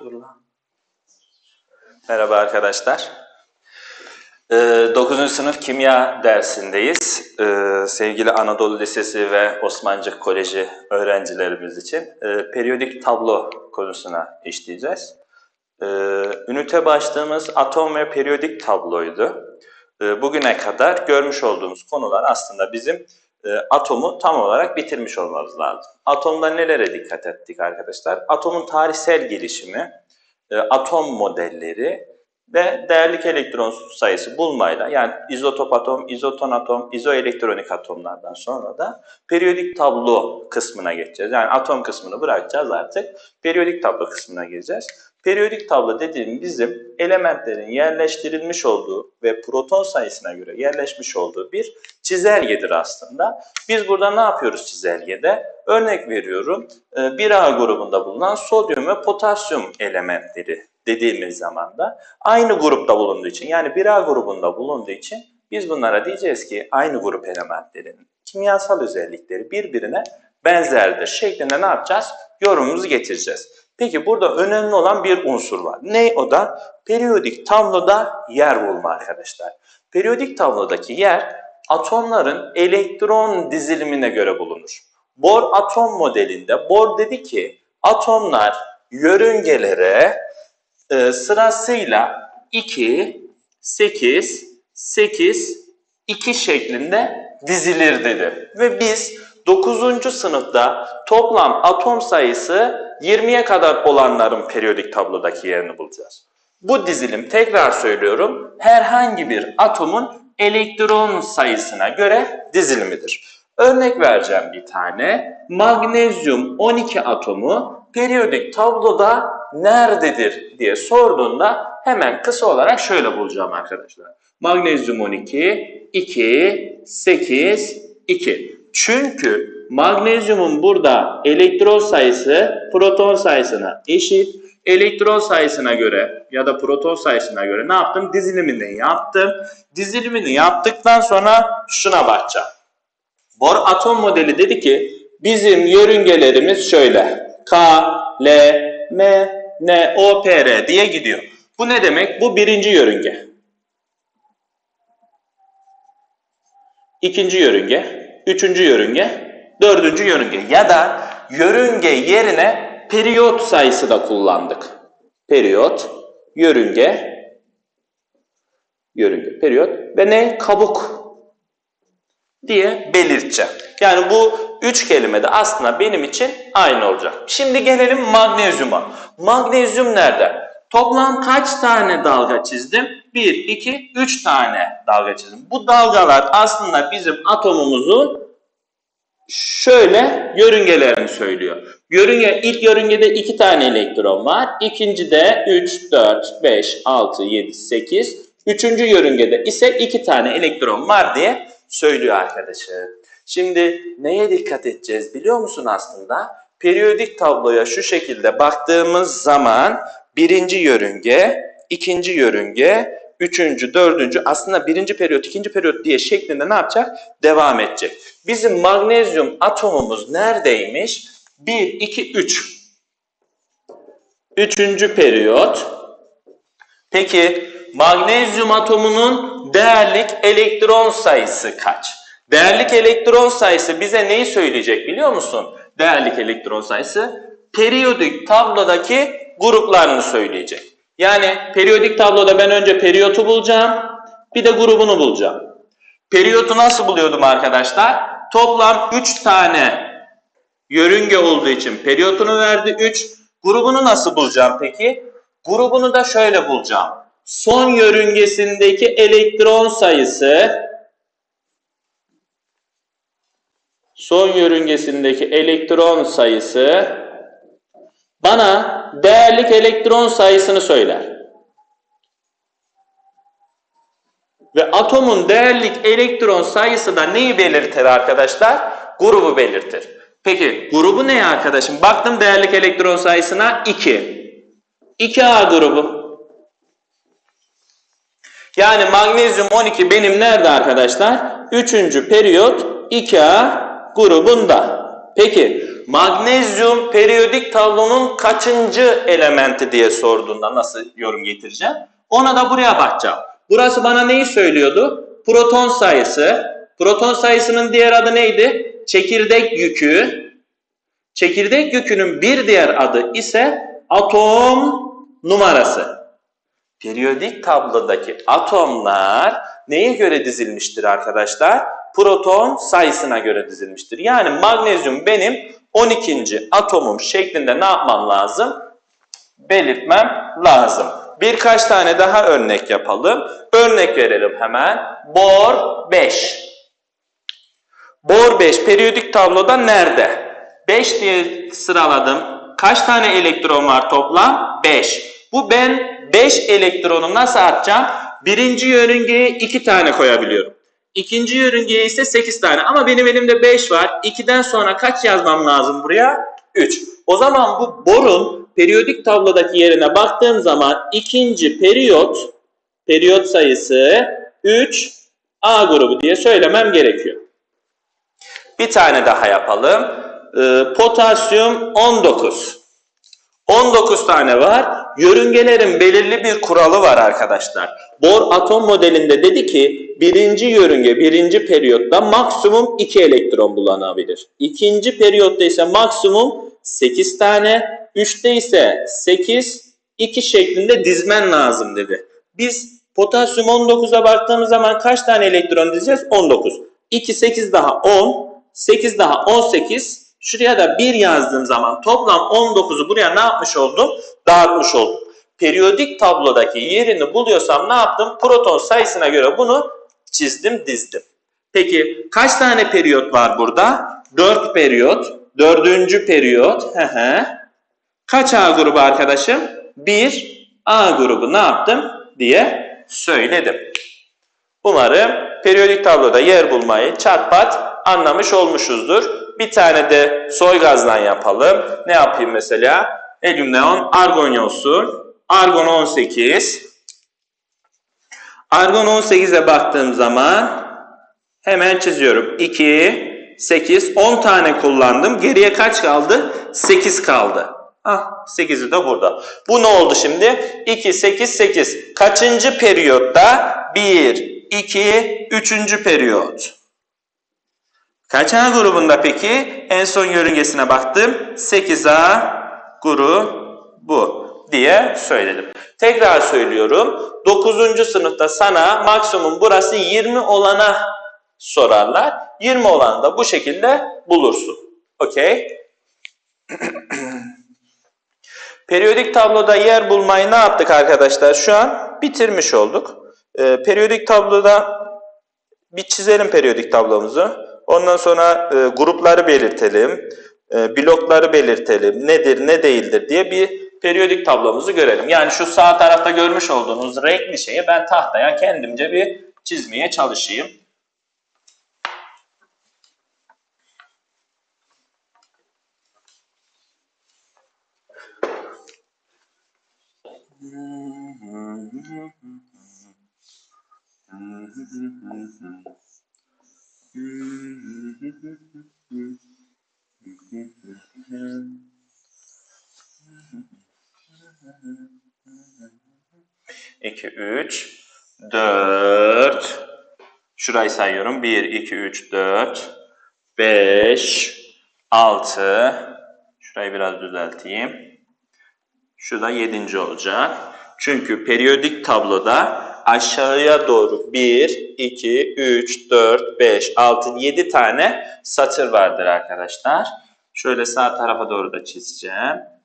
Dur lan. Merhaba arkadaşlar. Ee, 9. sınıf kimya dersindeyiz. Ee, sevgili Anadolu Lisesi ve Osmancık Koleji öğrencilerimiz için e, periyodik tablo konusuna işleyeceğiz. Ee, ünite başlığımız atom ve periyodik tabloydu. Ee, bugüne kadar görmüş olduğumuz konular aslında bizim e, atomu tam olarak bitirmiş olmamız lazım. Atomda nelere dikkat ettik arkadaşlar? Atomun tarihsel gelişimi, e, atom modelleri ve değerlik elektron sayısı bulmayla yani izotop atom, izoton atom, izoelektronik atomlardan sonra da periyodik tablo kısmına geçeceğiz. Yani atom kısmını bırakacağız artık. Periyodik tablo kısmına gireceğiz. Periyodik tablo dediğim bizim elementlerin yerleştirilmiş olduğu ve proton sayısına göre yerleşmiş olduğu bir çizelgedir aslında. Biz burada ne yapıyoruz çizelgede? Örnek veriyorum e, 1A grubunda bulunan sodyum ve potasyum elementleri dediğimiz zaman da aynı grupta bulunduğu için yani 1A grubunda bulunduğu için biz bunlara diyeceğiz ki aynı grup elementlerinin kimyasal özellikleri birbirine benzerdir şeklinde ne yapacağız? Yorumumuzu getireceğiz. Peki burada önemli olan bir unsur var. Ne o da? Periyodik tabloda yer bulma arkadaşlar. Periyodik tablodaki yer atomların elektron dizilimine göre bulunur. Bohr atom modelinde Bohr dedi ki atomlar yörüngelere e, sırasıyla 2, 8, 8, 2 şeklinde dizilir dedi. Ve biz 9. sınıfta toplam atom sayısı 20'ye kadar olanların periyodik tablodaki yerini bulacağız. Bu dizilim tekrar söylüyorum herhangi bir atomun elektron sayısına göre dizilimidir. Örnek vereceğim bir tane. Magnezyum 12 atomu periyodik tabloda nerededir diye sorduğunda hemen kısa olarak şöyle bulacağım arkadaşlar. Magnezyum 12, 2, 8, 2. Çünkü magnezyumun burada elektron sayısı proton sayısına eşit. Elektron sayısına göre ya da proton sayısına göre ne yaptım? Dizilimini yaptım. Dizilimini yaptıktan sonra şuna bakacağım. Bohr atom modeli dedi ki bizim yörüngelerimiz şöyle. K, L, M, N, O, P, R diye gidiyor. Bu ne demek? Bu birinci yörünge. İkinci yörünge, üçüncü yörünge, dördüncü yörünge ya da yörünge yerine periyot sayısı da kullandık. Periyot, yörünge, yörünge, periyot ve ne? Kabuk diye belirteceğim. Yani bu üç kelime de aslında benim için aynı olacak. Şimdi gelelim magnezyuma. Magnezyum nerede? Toplam kaç tane dalga çizdim? 1, 2, 3 tane dalga çizdim. Bu dalgalar aslında bizim atomumuzun şöyle yörüngelerini söylüyor. Yörünge, ilk yörüngede 2 tane elektron var. İkincide 3, 4, 5, 6, 7, 8. Üçüncü yörüngede ise 2 tane elektron var diye söylüyor arkadaşım. Şimdi neye dikkat edeceğiz biliyor musun aslında? Periyodik tabloya şu şekilde baktığımız zaman birinci yörünge, ikinci yörünge, üçüncü, dördüncü aslında birinci periyot, ikinci periyot diye şeklinde ne yapacak? Devam edecek. Bizim magnezyum atomumuz neredeymiş? 1, 2, 3. Üçüncü periyot. Peki magnezyum atomunun değerlik elektron sayısı kaç? Değerlik elektron sayısı bize neyi söyleyecek biliyor musun? Değerlik elektron sayısı periyodik tablodaki gruplarını söyleyecek. Yani periyodik tabloda ben önce periyotu bulacağım, bir de grubunu bulacağım. Periyotu nasıl buluyordum arkadaşlar? Toplam 3 tane yörünge olduğu için periyotunu verdi 3. Grubunu nasıl bulacağım peki? Grubunu da şöyle bulacağım. Son yörüngesindeki elektron sayısı son yörüngesindeki elektron sayısı bana değerlik elektron sayısını söyler. Ve atomun değerlik elektron sayısı da neyi belirtir arkadaşlar? Grubu belirtir. Peki grubu ne arkadaşım? Baktım değerlik elektron sayısına 2. 2A grubu. Yani magnezyum 12 benim nerede arkadaşlar? Üçüncü periyot 2A grubunda. Peki magnezyum periyodik tablonun kaçıncı elementi diye sorduğunda nasıl yorum getireceğim? Ona da buraya bakacağım. Burası bana neyi söylüyordu? Proton sayısı. Proton sayısının diğer adı neydi? Çekirdek yükü. Çekirdek yükünün bir diğer adı ise atom numarası. Periyodik tablodaki atomlar neye göre dizilmiştir arkadaşlar? Proton sayısına göre dizilmiştir. Yani magnezyum benim 12. atomum şeklinde ne yapmam lazım? Belirtmem lazım. Birkaç tane daha örnek yapalım. Örnek verelim hemen. Bor 5. Bor 5 periyodik tabloda nerede? 5 diye sıraladım. Kaç tane elektron var toplam? 5. Bu ben 5 elektronu nasıl atacağım? Birinci yörüngeye 2 tane koyabiliyorum. İkinci yörüngeye ise 8 tane. Ama benim elimde 5 var. 2'den sonra kaç yazmam lazım buraya? 3. O zaman bu borun periyodik tablodaki yerine baktığım zaman ikinci periyot, periyot sayısı 3 A grubu diye söylemem gerekiyor. Bir tane daha yapalım. Ee, potasyum 19. 19 tane var. Yörüngelerin belirli bir kuralı var arkadaşlar. Bohr atom modelinde dedi ki birinci yörünge birinci periyotta maksimum 2 elektron bulunabilir. İkinci periyotta ise maksimum 8 tane, 3'te ise 8, 2 şeklinde dizmen lazım dedi. Biz potasyum 19'a baktığımız zaman kaç tane elektron dizeceğiz? 19. 2, 8 daha 10, 8 daha 18, Şuraya da 1 yazdığım zaman toplam 19'u buraya ne yapmış oldum? Dağıtmış oldum. Periyodik tablodaki yerini buluyorsam ne yaptım? Proton sayısına göre bunu çizdim, dizdim. Peki kaç tane periyot var burada? 4 periyot. Dördüncü periyot. Kaç A grubu arkadaşım? 1 A grubu ne yaptım diye söyledim. Umarım periyodik tabloda yer bulmayı çatpat anlamış olmuşuzdur. Bir tane de soy gazdan yapalım. Ne yapayım mesela? Helyum neon argon yosu. Argon 18. Argon 18'e baktığım zaman hemen çiziyorum. 2, 8, 10 tane kullandım. Geriye kaç kaldı? 8 kaldı. Ah 8'i de burada. Bu ne oldu şimdi? 2, 8, 8. Kaçıncı periyotta? 1, 2, 3. periyot. Kaç A grubunda peki? En son yörüngesine baktım. 8A grubu diye söyledim. Tekrar söylüyorum. 9. sınıfta sana maksimum burası 20 olana sorarlar. 20 olan da bu şekilde bulursun. Okey? Periyodik tabloda yer bulmayı ne yaptık arkadaşlar? Şu an bitirmiş olduk. Ee, periyodik tabloda bir çizelim periyodik tablomuzu. Ondan sonra e, grupları belirtelim, e, blokları belirtelim, nedir ne değildir diye bir periyodik tablomuzu görelim. Yani şu sağ tarafta görmüş olduğunuz renkli şeyi ben tahtaya kendimce bir çizmeye çalışayım. İki, üç, dört. Şurayı sayıyorum. Bir, iki, üç, dört, beş, altı. Şurayı biraz düzelteyim. Şurada yedinci olacak. Çünkü periyodik tabloda aşağıya doğru 1, 2, 3, 4, 5, 6, 7 tane satır vardır arkadaşlar. Şöyle sağ tarafa doğru da çizeceğim.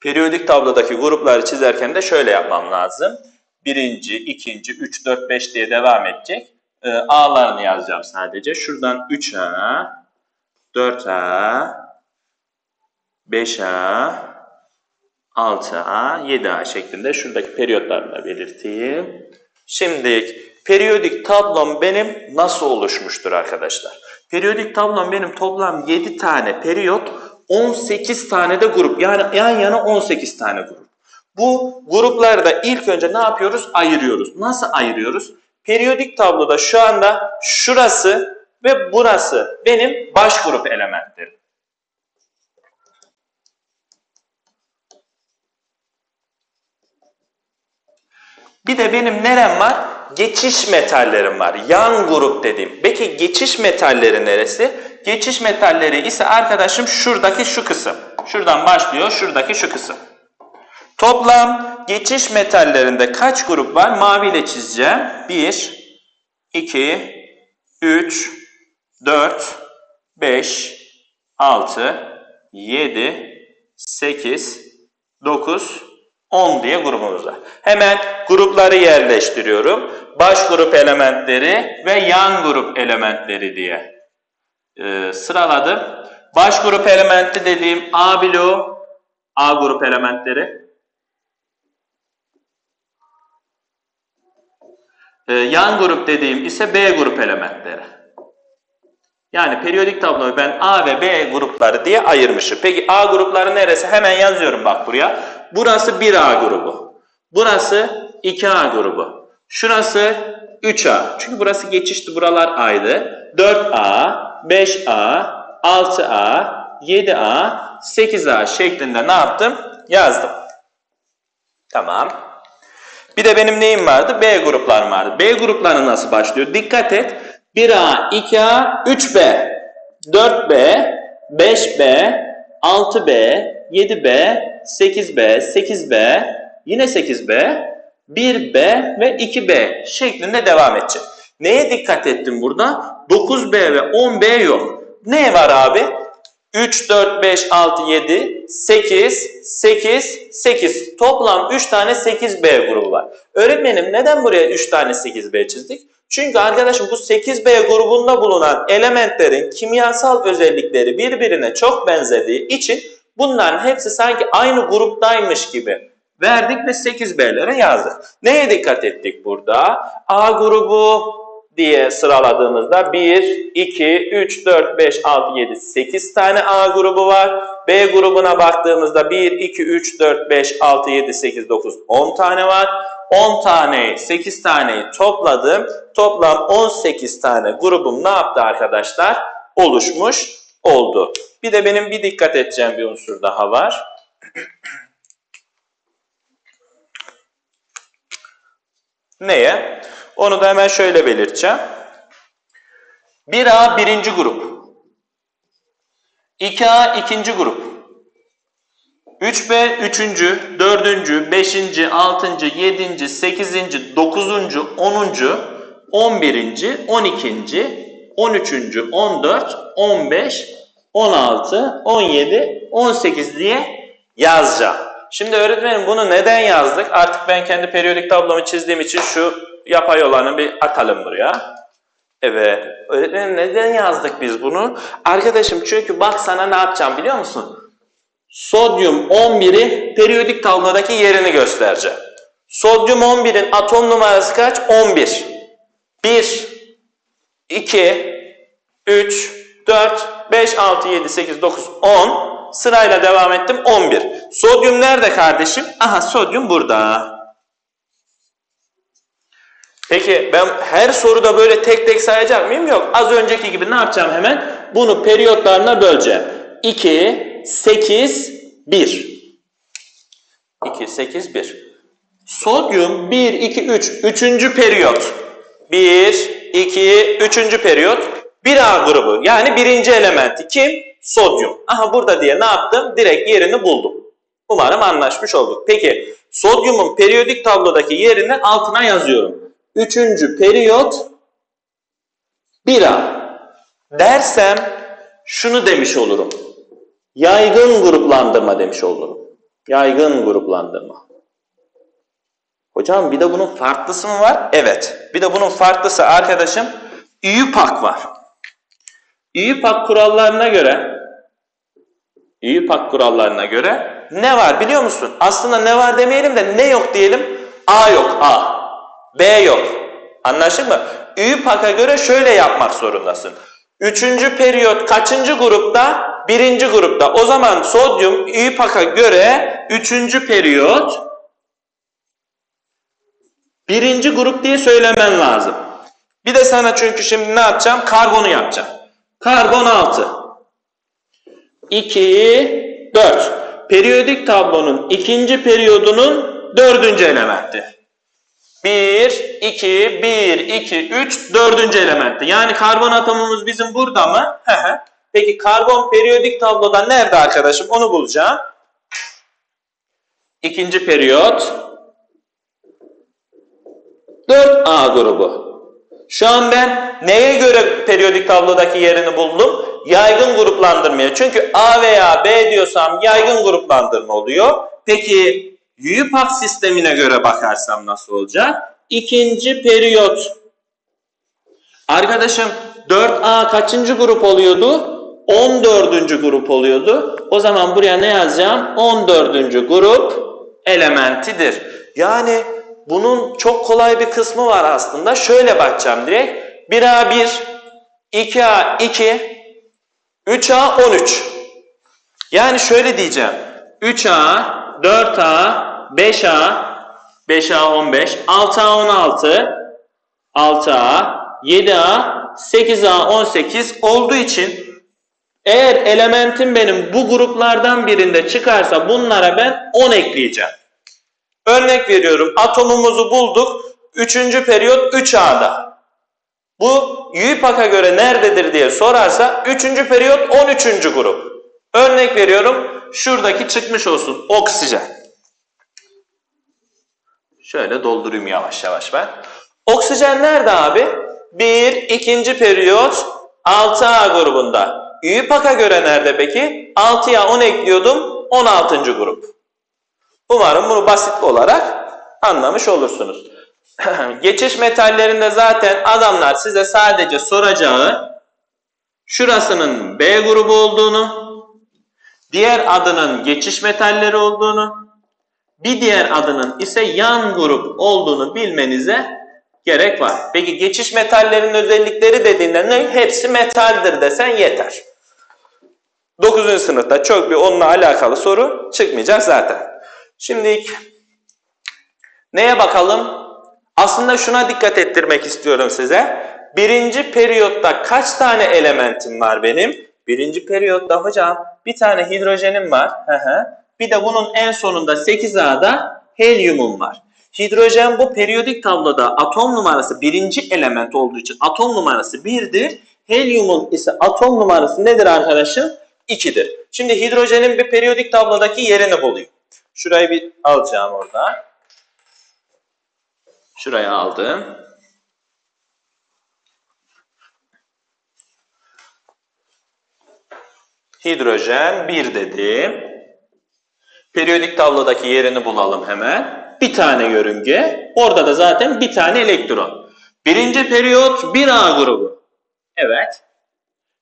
Periyodik tablodaki grupları çizerken de şöyle yapmam lazım. Birinci, ikinci, 3, 4, 5 diye devam edecek. E, A'larını yazacağım sadece. Şuradan 3A, 4A, 5A, 6A, 7A şeklinde şuradaki periyotlarını belirteyim. Şimdi periyodik tablom benim nasıl oluşmuştur arkadaşlar? Periyodik tablom benim toplam 7 tane periyot, 18 tane de grup. Yani yan yana 18 tane grup. Bu grupları da ilk önce ne yapıyoruz? Ayırıyoruz. Nasıl ayırıyoruz? Periyodik tabloda şu anda şurası ve burası benim baş grup elementlerim. Bir de benim nerem var? Geçiş metallerim var. Yan grup dediğim. Peki geçiş metalleri neresi? Geçiş metalleri ise arkadaşım şuradaki şu kısım. Şuradan başlıyor, şuradaki şu kısım. Toplam geçiş metallerinde kaç grup var? Maviyle çizeceğim. 1, 2, 3, 4, 5, 6, 7, 8, 9, 10 diye grubumuz var. Hemen grupları yerleştiriyorum. Baş grup elementleri ve yan grup elementleri diye e, sıraladım. Baş grup elementi dediğim A bloğu, A grup elementleri. E, yan grup dediğim ise B grup elementleri. Yani periyodik tabloyu ben A ve B grupları diye ayırmışım. Peki A grupları neresi? Hemen yazıyorum bak buraya. Burası 1A grubu. Burası 2A grubu. Şurası 3A. Çünkü burası geçişti. Buralar aydı. 4A, 5A, 6A, 7A, 8A şeklinde ne yaptım? Yazdım. Tamam. Bir de benim neyim vardı? B gruplarım vardı. B grupları nasıl başlıyor? Dikkat et. 1A, 2A, 3B, 4B, 5B, 6B, 7B, 8B, 8B, yine 8B, 1B ve 2B şeklinde devam edecek. Neye dikkat ettim burada? 9B ve 10B yok. Ne var abi? 3, 4, 5, 6, 7, 8, 8, 8. Toplam 3 tane 8B grubu var. Öğretmenim neden buraya 3 tane 8B çizdik? Çünkü arkadaşım bu 8B grubunda bulunan elementlerin kimyasal özellikleri birbirine çok benzediği için bunların hepsi sanki aynı gruptaymış gibi verdik ve 8B'lere yazdık. Neye dikkat ettik burada? A grubu diye sıraladığımızda 1, 2, 3, 4, 5, 6, 7, 8 tane A grubu var. B grubuna baktığımızda 1, 2, 3, 4, 5, 6, 7, 8, 9, 10 tane var. 10 taneyi, 8 taneyi topladım. Toplam 18 tane grubum ne yaptı arkadaşlar? Oluşmuş oldu. Bir de benim bir dikkat edeceğim bir unsur daha var. Neye? Onu da hemen şöyle belirteceğim. 1A birinci grup. 2A ikinci grup. 3B üçüncü, dördüncü, beşinci, altıncı, yedinci, sekizinci, dokuzuncu, onuncu, on birinci, on ikinci, on üçüncü, on dört, on beş, on altı, on yedi, on sekiz diye yazacağım. Şimdi öğretmenim bunu neden yazdık? Artık ben kendi periyodik tablomu çizdiğim için şu yapay olanı bir atalım buraya. Evet. Öğretmenim neden yazdık biz bunu? Arkadaşım çünkü bak sana ne yapacağım biliyor musun? Sodyum 11'i periyodik tablodaki yerini göstereceğim. Sodyum 11'in atom numarası kaç? 11. 1, 2, 3, 4, 5, 6, 7, 8, 9, 10. Sırayla devam ettim 11. Sodyum nerede kardeşim? Aha sodyum burada. Peki ben her soruda böyle tek tek sayacak mıyım? Yok. Az önceki gibi ne yapacağım hemen? Bunu periyotlarına böleceğim. 2, 8, 1. 2, 8, 1. Sodyum 1, 2, 3. Üçüncü periyot. 1, 2, üçüncü periyot. 1A grubu yani birinci elementi kim? Sodyum. Aha burada diye ne yaptım? Direkt yerini buldum. Umarım anlaşmış olduk. Peki sodyumun periyodik tablodaki yerini altına yazıyorum. Üçüncü periyot 1A. Dersem şunu demiş olurum. Yaygın gruplandırma demiş olurum. Yaygın gruplandırma. Hocam bir de bunun farklısı mı var? Evet. Bir de bunun farklısı arkadaşım İYÜPAK var. İYÜPAK kurallarına göre İYÜPAK kurallarına göre ne var biliyor musun? Aslında ne var demeyelim de ne yok diyelim. A yok A. B yok. Anlaştık mı? İYÜPAK'a göre şöyle yapmak zorundasın. Üçüncü periyot kaçıncı grupta? Birinci grupta. O zaman sodyum İYÜPAK'a göre üçüncü periyot birinci grup diye söylemen lazım. Bir de sana çünkü şimdi ne yapacağım? Karbonu yapacağım. Karbon 6. 2, 4. Periyodik tablonun ikinci periyodunun dördüncü elementi. 1, 2, 1, 2, 3, dördüncü elementti. Yani karbon atomumuz bizim burada mı? Peki karbon periyodik tabloda nerede arkadaşım? Onu bulacağım. İkinci periyot. 4A grubu. Şu an ben neye göre periyodik tablodaki yerini buldum? Yaygın gruplandırmaya. Çünkü A veya B diyorsam yaygın gruplandırma oluyor. Peki Yupak sistemine göre bakarsam nasıl olacak? İkinci periyot. Arkadaşım 4A kaçıncı grup oluyordu? 14. grup oluyordu. O zaman buraya ne yazacağım? 14. grup elementidir. Yani bunun çok kolay bir kısmı var aslında. Şöyle bakacağım direkt. 1A1, 2A 2, 3A 13. Yani şöyle diyeceğim. 3A, 4A, 5A, 5A 15, 6A 16, 6A, 7A, 8A 18 olduğu için eğer elementim benim bu gruplardan birinde çıkarsa bunlara ben 10 ekleyeceğim. Örnek veriyorum atomumuzu bulduk. 3. periyot 3A'da. Bu YÜPAK'a göre nerededir diye sorarsa 3. periyot 13. grup. Örnek veriyorum şuradaki çıkmış olsun oksijen. Şöyle doldurayım yavaş yavaş ben. Oksijen nerede abi? 1, 2. periyot 6A grubunda. YÜPAK'a göre nerede peki? 6'ya 10 ekliyordum 16. grup. Umarım bunu basit olarak anlamış olursunuz. Geçiş metallerinde zaten adamlar size sadece soracağı şurasının B grubu olduğunu, diğer adının geçiş metalleri olduğunu, bir diğer adının ise yan grup olduğunu bilmenize gerek var. Peki geçiş metallerin özellikleri dediğinde ne? Hepsi metaldir desen yeter. 9. sınıfta çok bir onunla alakalı soru çıkmayacak zaten. Şimdi neye bakalım? Aslında şuna dikkat ettirmek istiyorum size. Birinci periyotta kaç tane elementim var benim? Birinci periyotta hocam bir tane hidrojenim var. Bir de bunun en sonunda 8A'da helyumum var. Hidrojen bu periyodik tabloda atom numarası birinci element olduğu için atom numarası 1'dir. Helyumun ise atom numarası nedir arkadaşım? 2'dir. Şimdi hidrojenin bir periyodik tablodaki yerini bulayım. Şurayı bir alacağım orada. Şuraya aldım. Hidrojen 1 dedim. Periyodik tablodaki yerini bulalım hemen. Bir tane yörünge. Orada da zaten bir tane elektron. Birinci periyot 1A grubu. Evet.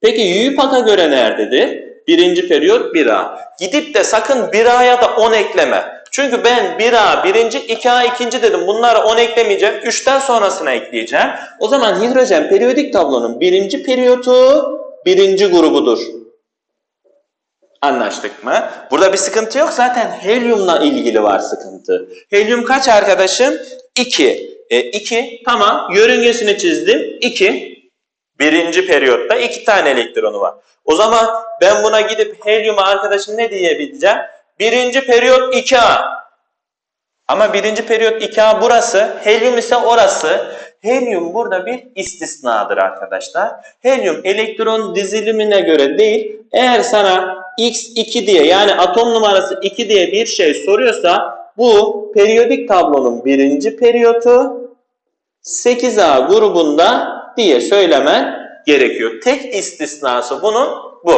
Peki YÜPAK'a göre nerededir? Birinci periyot 1A. Gidip de sakın 1A'ya da 10 ekleme. Çünkü ben 1A birinci, 2A ikinci dedim. Bunlara 10 eklemeyeceğim. 3'ten sonrasına ekleyeceğim. O zaman hidrojen periyodik tablonun birinci periyotu birinci grubudur. Anlaştık mı? Burada bir sıkıntı yok. Zaten helyumla ilgili var sıkıntı. Helyum kaç arkadaşım? 2. E, 2. Tamam. Yörüngesini çizdim. 2. Birinci periyotta 2 tane elektronu var. O zaman ben buna gidip helyuma arkadaşım ne diyebileceğim? Birinci periyot 2A. Ama birinci periyot 2A burası. Helyum ise orası. Helyum burada bir istisnadır arkadaşlar. Helyum elektron dizilimine göre değil. Eğer sana X2 diye yani atom numarası 2 diye bir şey soruyorsa bu periyodik tablonun birinci periyotu 8A grubunda diye söylemen gerekiyor. Tek istisnası bunun